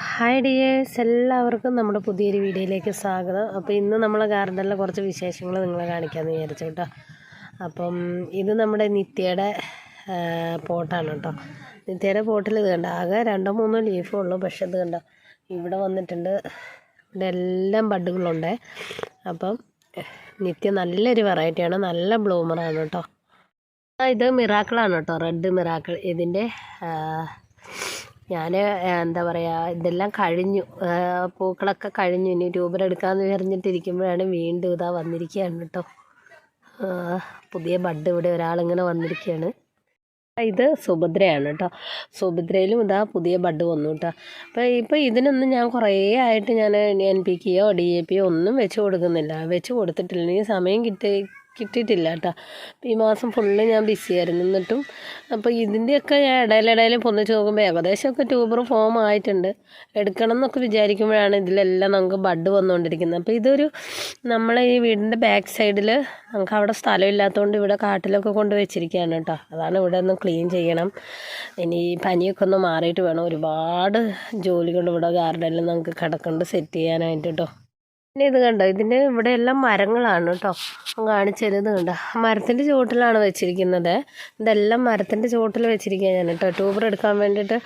Hi dears എല്ലാവർക്കും നമ്മുടെ പുതിയൊരു വീഡിയോയിലേക്ക് സ്വാഗതം. അപ്പോൾ ഇന്ന് നമ്മളെ ഗാർഡനിലെ കുറച്ച് വിശേഷങ്ങൾ നിങ്ങളെ കാണിക്കാമെന്ന് വിചാരിച്ചു കേട്ടോ. അപ്പം ഇത് നമ്മുടെ നിത്യയുടെ പോട്ടാണ് കേട്ടോ. നിത്യയുടെ പോട്ടിൽ ഇത് കണ്ട? ആകെ രണ്ടോ മൂന്നോ ലീഫേ ഉള്ളൂ പക്ഷെ ഇത് കണ്ട? ഇവിടെ വന്നിട്ടുണ്ട് ഇവിടെ എല്ലാം ബഡുകളുണ്ട്. അപ്പം നിത്യ നല്ലൊരു വെറൈറ്റിയാണ് നല്ല ബ്ലൂമറാണ് കേട്ടോ. ഇത് മിറാക്കിളാണ് കേട്ടോ റെഡ് മിറാക്കിൾ. ഇതിന്റെ ഞാൻ എന്താ പറയുക ഇതെല്ലാം കഴിഞ്ഞു. പൂക്കളൊക്കെ കഴിഞ്ഞു. ഇനി ട്യൂബർ എടുക്കാമെന്ന് വിചാരിച്ചിട്ടിരിക്കുമ്പോഴാണ് വീണ്ടും ഇതാ വന്നിരിക്കുകയാണ് കേട്ടോ. പുതിയ ബഡ് ഇവിടെ ഒരാളിങ്ങനെ വന്നിരിക്കുകയാണ് ഇത് സുഭദ്രയാണ് കേട്ടോ. സുഭദ്രയിലും ഇതാ പുതിയ ബഡ് വന്നു കേട്ടോ. അപ്പോൾ ഇപ്പോൾ ഇതിനൊന്നും ഞാൻ കുറേ ആയിട്ട് ഞാൻ എൻ പി കെയോ ഡി എ പിയോ ഒന്നും വെച്ച് കൊടുക്കുന്നില്ല. വെച്ച് കൊടുത്തിട്ടില്ല. ഇനി സമയം കിട്ടി കിട്ടിയിട്ടില്ല കേട്ടോ ഈ മാസം ഫുള്ള് ഞാൻ ബിസി ആയിരുന്നു എന്നിട്ടും. അപ്പോൾ ഇതിന്റെയൊക്കെ ഞാൻ ഇടയിലിടയിൽ പൊന്നിച്ച് നോക്കുമ്പോൾ ഏകദേശമൊക്കെ ട്യൂബർ ഫോം ആയിട്ടുണ്ട്. എടുക്കണം എന്നൊക്കെ വിചാരിക്കുമ്പോഴാണ് ഇതിലെല്ലാം നമുക്ക് ബഡ് വന്നുകൊണ്ടിരിക്കുന്നത്. അപ്പോൾ ഇതൊരു നമ്മളെ ഈ വീടിന്റെ ബാക്ക് സൈഡിൽ നമുക്ക് അവിടെ സ്ഥലമില്ലാത്തതുകൊണ്ട് ഇവിടെ കാട്ടിലൊക്കെ കൊണ്ട് വെച്ചിരിക്കുകയാണ് കേട്ടോ. അതാണ് ഇവിടെ ഒന്ന് ക്ലീൻ ചെയ്യണം. ഇനി പനിയൊക്കെ ഒന്ന് മാറിയിട്ട് വേണം. ഒരുപാട് ജോലികൾ ഇവിടെ ഗാർഡനിൽ നമുക്ക് കിടക്കൊണ്ട് സെറ്റ് ചെയ്യാനായിട്ട് കേട്ടോ. പിന്നെ ഇത് കണ്ടോ? ഇതിന്റെ ഇവിടെ എല്ലാം മരങ്ങളാണ് കേട്ടോ. കാണിച്ചത് ഇത് കണ്ടോ? മരത്തിന്റെ ചുവട്ടിലാണ് വെച്ചിരിക്കുന്നത്. ഇതെല്ലാം മരത്തിന്റെ ചുവട്ടിൽ വെച്ചിരിക്കുക ഞാൻ കേട്ടോ. ട്യൂബർ എടുക്കാൻ വേണ്ടിയിട്ട്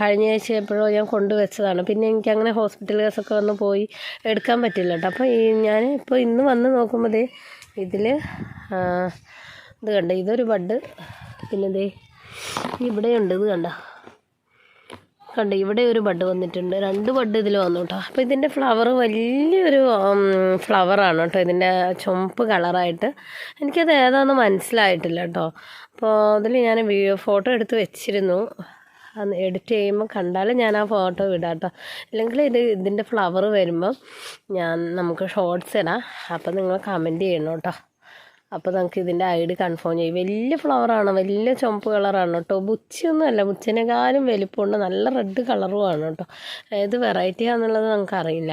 കഴിഞ്ഞ ആഴ്ച എപ്പോഴോ ഞാൻ കൊണ്ടുവച്ചതാണ്. പിന്നെ എനിക്ക് അങ്ങനെ ഹോസ്പിറ്റൽ കേസൊക്കെ വന്ന് പോയി എടുക്കാൻ പറ്റില്ല കേട്ടോ. അപ്പോൾ ഈ ഞാൻ ഇപ്പോൾ ഇന്ന് വന്ന് നോക്കുമ്പോൾ ദേ ഇതിൽ ഇത് കണ്ടോ? ഇതൊരു ബഡ്. പിന്നെ ദേ ഇവിടെയുണ്ട് ഇത് കണ്ടോ? കണ്ട് ഇവിടെ ഒരു ബഡ് വന്നിട്ടുണ്ട്. രണ്ട് ബഡ് ഇതിൽ വന്നു കേട്ടോ അപ്പോൾ ഇതിന്റെ ഫ്ലവർ വലിയൊരു ഫ്ലവറാണ് കേട്ടോ ഇതിന്റെ ചുമപ്പ് കളറായിട്ട് എനിക്കത് ഏതാണെന്ന് മനസ്സിലായിട്ടില്ല കേട്ടോ അപ്പോൾ അതിൽ ഞാൻ വീഡിയോ ഫോട്ടോ എടുത്ത് വെച്ചിരുന്നു. അത് എഡിറ്റ് ചെയ്യുമ്പോൾ കണ്ടാൽ ഞാൻ ആ ഫോട്ടോ വിടാം കേട്ടോ അല്ലെങ്കിൽ ഇത് ഇതിന്റെ ഫ്ലവർ വരുമ്പം ഞാൻ നമുക്ക് ഷോർട്സ് ഇടാം. അപ്പോൾ നിങ്ങൾ കമന്റ് ചെയ്യണം കേട്ടോ അപ്പോൾ നമുക്ക് ഇതിന്റെ ഐഡി കൺഫേം ചെയ്യും. വലിയ ഫ്ലവറാണ് വലിയ ചുമപ്പ് കളറാണ് കേട്ടോ. ബുച്ചിയൊന്നും അല്ല ബുച്ചിനേക്കാളും വലിപ്പമുണ്ട്. നല്ല റെഡ് കളറുമാണ് കേട്ടോ. ഏത് വെറൈറ്റി ആണെന്നുള്ളത് നമുക്കറിയില്ല.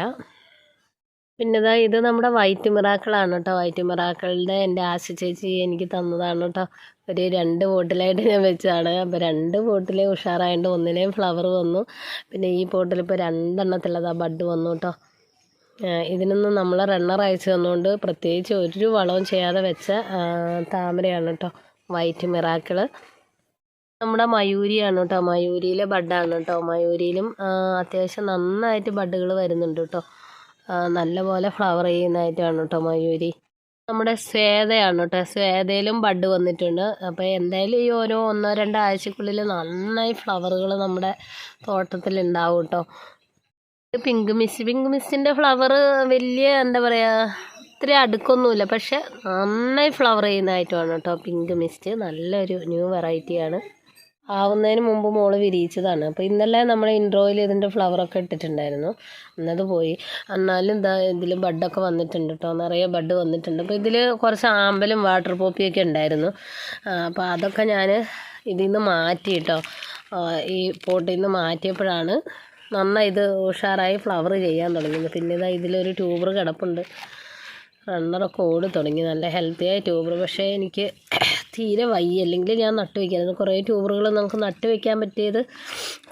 പിന്നെ ഇതാ ഇത് നമ്മുടെ വൈറ്റ് മിറാക്കളാണ് കേട്ടോ. വൈറ്റ് മിറാക്കളുടെ എന്റെ ആശ ചേച്ചി എനിക്ക് തന്നതാണ് കേട്ടോ. ഒരു രണ്ട് ബോട്ടിലായിട്ട് ഞാൻ വെച്ചതാണ്. അപ്പോൾ രണ്ട് ബോട്ടിലേ ഉഷാറായതുകൊണ്ട് ഒന്നിലേയും ഫ്ലവർ വന്നു. പിന്നെ ഈ ബോട്ടിൽ ഇപ്പോൾ രണ്ടെണ്ണത്തിലതാ ബഡ് വന്നു കേട്ടോ. ഇതിനൊന്നും നമ്മൾ റണ്ണർ അയച്ചു തന്നുകൊണ്ട് പ്രത്യേകിച്ച് ഒരു വളവും ചെയ്യാതെ വെച്ച താമരയാണ് കേട്ടോ വൈറ്റ് മിറാക്കിൾ നമ്മുടെ മയൂരിയാണ് കേട്ടോ മയൂരിയിലെ ബഡാണ് കേട്ടോ മയൂരിയിലും അത്യാവശ്യം നന്നായിട്ട് ബഡുകൾ വരുന്നുണ്ട് കേട്ടോ നല്ലപോലെ ഫ്ലവർ ചെയ്യുന്നതായിട്ടാണ് കേട്ടോ മയൂരി. നമ്മുടെ സ്വേതയാണ് കേട്ടോ സ്വേതയിലും ബഡ് വന്നിട്ടുണ്ട്. അപ്പോൾ എന്തായാലും ഈ ഓരോ ഒന്നോ രണ്ടോ ആഴ്ചക്കുള്ളിൽ നന്നായി ഫ്ലവറുകൾ നമ്മുടെ തോട്ടത്തിൽ ഉണ്ടാവും കേട്ടോ പിങ്ക് മിസ് പിങ്ക് മിസ്സിന്റെ ഫ്ലവർ വലിയ എന്താ പറയുക ഇത്തിരി അടുക്കൊന്നുമില്ല. പക്ഷെ നന്നായി ഫ്ലവർ ചെയ്യുന്ന ഐറ്റമാണ് കേട്ടോ പിങ്ക് മിസ്റ്റ്. നല്ലൊരു ന്യൂ വെറൈറ്റിയാണ് ആവുന്നതിന് മുമ്പ് മോൾ വിരിയിച്ചതാണ്. അപ്പോൾ ഇന്നലെ നമ്മൾ ഇൻട്രോയിൽ ഇതിന്റെ ഫ്ലവറൊക്കെ ഇട്ടിട്ടുണ്ടായിരുന്നു. എന്നത് പോയി. എന്നാലും ഇതാ ഇതിൽ ബഡൊക്കെ വന്നിട്ടുണ്ട് കേട്ടോ. നിറയെ ബഡ് വന്നിട്ടുണ്ട്. അപ്പോൾ ഇതിൽ കുറച്ച് ആമ്പലും വാട്ടർ പോപ്പിയൊക്കെ ഉണ്ടായിരുന്നു. അപ്പോൾ അതൊക്കെ ഞാൻ ഇതിൽ നിന്ന് മാറ്റി കേട്ടോ. ഈ പോട്ടിൽ നിന്ന് മാറ്റിയപ്പോഴാണ് നന്നായി ഇത് ഉഷാറായി ഫ്ലവർ ചെയ്യാൻ തുടങ്ങി പിന്നെ ഇതാ ഇതിലൊരു ട്യൂബർ കിടപ്പുണ്ട്. റണ്ണറൊക്കെ ഓടി തുടങ്ങി. നല്ല ഹെൽത്തി ആയ ട്യൂബർ പക്ഷേ എനിക്ക് തീരെ വയ്യ. അല്ലെങ്കിൽ ഞാൻ നട്ടു വയ്ക്കായിരുന്നു കുറേ ട്യൂബറുകൾ നമുക്ക് നട്ട് വയ്ക്കാൻ പറ്റിയത്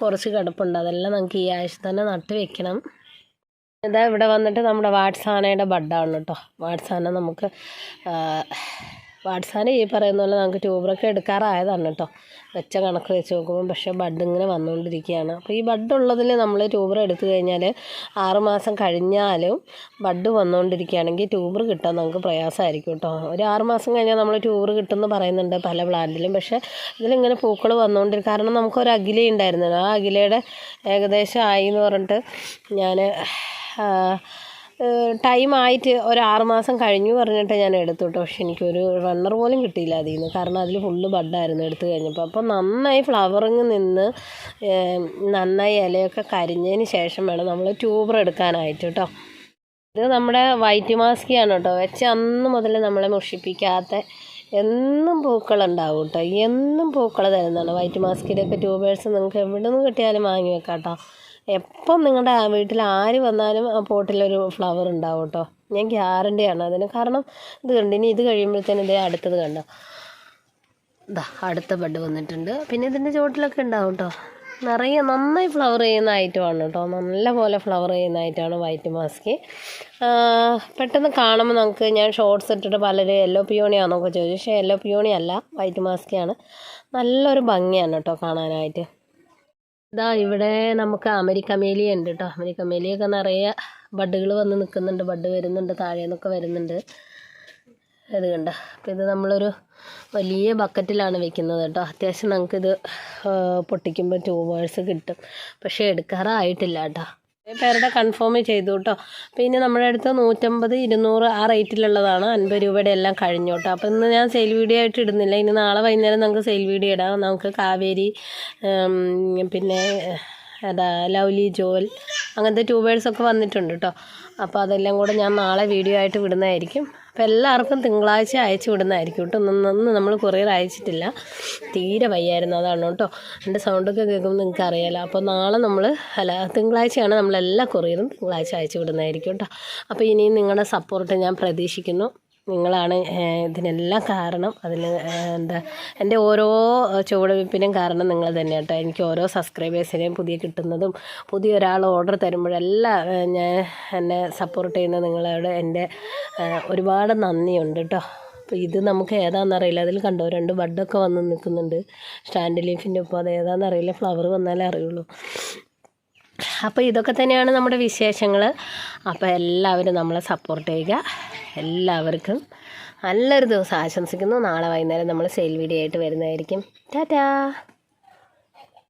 കുറച്ച് കിടപ്പുണ്ട്. അതെല്ലാം നമുക്ക് ഈ ആഴ്ച തന്നെ നട്ട് വയ്ക്കണം ഇതാ ഇവിടെ വന്നിട്ട് നമ്മുടെ വാട്സാനയുടെ ബഡാണ് കേട്ടോ. വാട്സാന നമുക്ക് വാട്സാന ഈ പറയുന്ന പോലെ നമുക്ക് ട്യൂബറൊക്കെ എടുക്കാറായതാണ് കേട്ടോ. വെച്ച കണക്ക് വെച്ച് നോക്കുമ്പോൾ പക്ഷേ ബഡ് ഇങ്ങനെ വന്നുകൊണ്ടിരിക്കുകയാണ് അപ്പോൾ ഈ ബഡ് ഉള്ളതിൽ നമ്മൾ ട്യൂബർ എടുത്തു കഴിഞ്ഞാൽ ആറുമാസം കഴിഞ്ഞാലും ബഡ് വന്നുകൊണ്ടിരിക്കുകയാണെങ്കിൽ ട്യൂബർ കിട്ടാൻ നമുക്ക് പ്രയാസമായിരിക്കും കേട്ടോ. ഒരു ആറുമാസം കഴിഞ്ഞാൽ നമ്മൾ ട്യൂബർ കിട്ടുമെന്ന് പറയുന്നുണ്ട് പല പ്ലാന്റിലും പക്ഷേ ഇതിലിങ്ങനെ പൂക്കൾ വന്നുകൊണ്ടിരിക്കും കാരണം നമുക്കൊരു അഖില ഉണ്ടായിരുന്നല്ലോ. ആ അഖിലയുടെ ഏകദേശം ആയി എന്ന് പറഞ്ഞിട്ട് ഞാൻ ടൈം ആയിട്ട് ഒരു ആറ് മാസം കഴിഞ്ഞു പറഞ്ഞിട്ട് ഞാൻ എടുത്തു കേട്ടോ പക്ഷെ എനിക്കൊരു റണ്ണർ പോലും കിട്ടിയില്ല അതിൽ നിന്ന്. കാരണം അതിൽ ഫുള്ള് ബഡായിരുന്നു എടുത്തു കഴിഞ്ഞപ്പോൾ. അപ്പോൾ നന്നായി ഫ്ലവറിങ് നിന്ന് നന്നായി ഇലയൊക്കെ കരിഞ്ഞതിന് ശേഷം വേണം നമ്മൾ ട്യൂബർ എടുക്കാനായിട്ട് കേട്ടോ ഇത് നമ്മുടെ വൈറ്റ് മാസ്കിയാണ് കേട്ടോ വെച്ച് അന്ന് മുതൽ നമ്മളെ മുഷിപ്പിക്കാത്ത എന്നും പൂക്കളുണ്ടാവും കേട്ടോ എന്നും പൂക്കൾ തരുന്നതാണ്. വൈറ്റ് മാസ്കിന്റെയൊക്കെ ട്യൂബേഴ്സ് നിങ്ങൾക്ക് എവിടെ നിന്ന് കിട്ടിയാലും വാങ്ങി വെക്കാം കേട്ടോ എപ്പം നിങ്ങളുടെ വീട്ടിൽ ആര് വന്നാലും ആ പോട്ടിലൊരു ഫ്ലവർ ഉണ്ടാവും കേട്ടോ ഞാൻ ഗ്യാരണ്ടിയാണ് അതിന്. കാരണം ഇത് കണ്ടു ഇനി ഇത് കഴിയുമ്പോഴത്തേനും ഇതേ അടുത്തത് കണ്ടോ? ഇതാ അടുത്ത ബഡ് വന്നിട്ടുണ്ട്. പിന്നെ ഇതിന്റെ ചുവട്ടിലൊക്കെ ഉണ്ടാവും കേട്ടോ നിറയെ നന്നായി ഫ്ലവർ ചെയ്യുന്ന ഐറ്റമാണ് കേട്ടോ നല്ല പോലെ ഫ്ലവർ ചെയ്യുന്ന ഐറ്റമാണ് വൈറ്റ് മാസ്ക് പെട്ടെന്ന് കാണുമ്പോൾ നമുക്ക് ഞാൻ ഷോർട്സ് ഇട്ടിട്ട് പലരും യെല്ലോ പിയോണിയാണെന്നൊക്കെ ചോദിച്ചു. പക്ഷേ യെല്ലോ പിയോണി അല്ല വൈറ്റ് മാസ്കാണ് നല്ലൊരു ഭംഗിയാണ് കേട്ടോ കാണാനായിട്ട്. ഇതാ ഇവിടെ നമുക്ക് അമരിക്കമേലിയ ഉണ്ട് കേട്ടോ അമരിക്കമേലിയൊക്കെ നിറയെ ബഡ്ഡുകൾ വന്ന് നിൽക്കുന്നുണ്ട് ബഡ് വരുന്നുണ്ട്. താഴെ നിന്നൊക്കെ വരുന്നുണ്ട്. ഇത് കണ്ട? അപ്പോൾ ഇത് നമ്മളൊരു വലിയ ബക്കറ്റിലാണ് വെക്കുന്നത് കേട്ടോ. അത്യാവശ്യം നമുക്കിത് പൊട്ടിക്കുമ്പോൾ ട്യൂബേഴ്സ് കിട്ടും. പക്ഷേ എടുക്കാറായിട്ടില്ല കേട്ടോ. പേരുടെ കൺഫേം ചെയ്തു കേട്ടോ പിന്നെ നമ്മുടെ അടുത്ത് നൂറ്റമ്പത് ഇരുന്നൂറ് ആ റേറ്റിലുള്ളതാണ് അൻപത് രൂപയുടെ എല്ലാം കഴിഞ്ഞു കേട്ടോ അപ്പോൾ ഇന്ന് ഞാൻ സെയിൽ വീഡിയോ ആയിട്ട് ഇടുന്നില്ല. ഇനി നാളെ വൈകുന്നേരം നമുക്ക് സെയിൽ വീഡിയോ ഇടാം. നമുക്ക് കാവേരി പിന്നെ അതാ ലൗലി ജോൽ അങ്ങനത്തെ ട്യൂബേഴ്സൊക്കെ വന്നിട്ടുണ്ട് കേട്ടോ അപ്പോൾ അതെല്ലാം കൂടെ ഞാൻ നാളെ വീഡിയോ ആയിട്ട് വിടുന്നതായിരിക്കും. അപ്പോൾ എല്ലാവർക്കും തിങ്കളാഴ്ച അയച്ചു വിടുന്നതായിരിക്കും കേട്ടോ. ഇന്നൊന്നും നമ്മൾ കൊറിയർ അയച്ചിട്ടില്ല. തീരെ വയ്യായിരുന്നു അതാണ് കേട്ടോ. എന്റെ സൗണ്ടൊക്കെ കേൾക്കുമ്പോൾ നിങ്ങൾക്ക് അറിയാലോ. അപ്പോൾ നാളെ നമ്മൾ അല്ല തിങ്കളാഴ്ചയാണ് നമ്മളെല്ലാ കൊറിയറും തിങ്കളാഴ്ച അയച്ചു വിടുന്നതായിരിക്കും കേട്ടോ. അപ്പോൾ ഇനിയും നിങ്ങളുടെ സപ്പോർട്ട് ഞാൻ പ്രതീക്ഷിക്കുന്നു. നിങ്ങളാണ് ഇതിനെല്ലാം കാരണം. അതിൽ എന്താ എന്റെ ഓരോ ചുവടുവയ്പ്പിനും കാരണം നിങ്ങൾ തന്നെ കേട്ടോ. എനിക്ക് ഓരോ സബ്സ്ക്രൈബേഴ്സിനെയും പുതിയ കിട്ടുന്നതും പുതിയ ഒരാൾ ഓർഡർ തരുമ്പോഴെല്ലാം ഞാൻ എന്നെ സപ്പോർട്ട് ചെയ്യുന്ന നിങ്ങളോട് എന്റെ ഒരുപാട് നന്ദിയുണ്ട് കേട്ടോ. അപ്പോൾ ഇത് നമുക്ക് ഏതാണെന്നറിയില്ല അതിൽ കണ്ടോ രണ്ട് ബഡൊക്കെ വന്ന് നിൽക്കുന്നുണ്ട്. സ്റ്റാൻഡ് ലീഫിന്റെ ഒപ്പം അത് ഏതാണെന്നറിയില്ല ഫ്ലവർ വന്നാലേ അറിയുള്ളൂ. അപ്പോൾ ഇതൊക്കെ തന്നെയാണ് നമ്മുടെ വിശേഷങ്ങൾ അപ്പോൾ എല്ലാവരും നമ്മളെ സപ്പോർട്ട് ചെയ്യുക. എല്ലാവർക്കും നല്ലൊരു ദിവസം ആശംസിക്കുന്നു. നാളെ വൈകുന്നേരം നമ്മൾ സെയിൽ വീഡിയോ ആയിട്ട് വരുന്നതായിരിക്കും. ടാറ്റാ!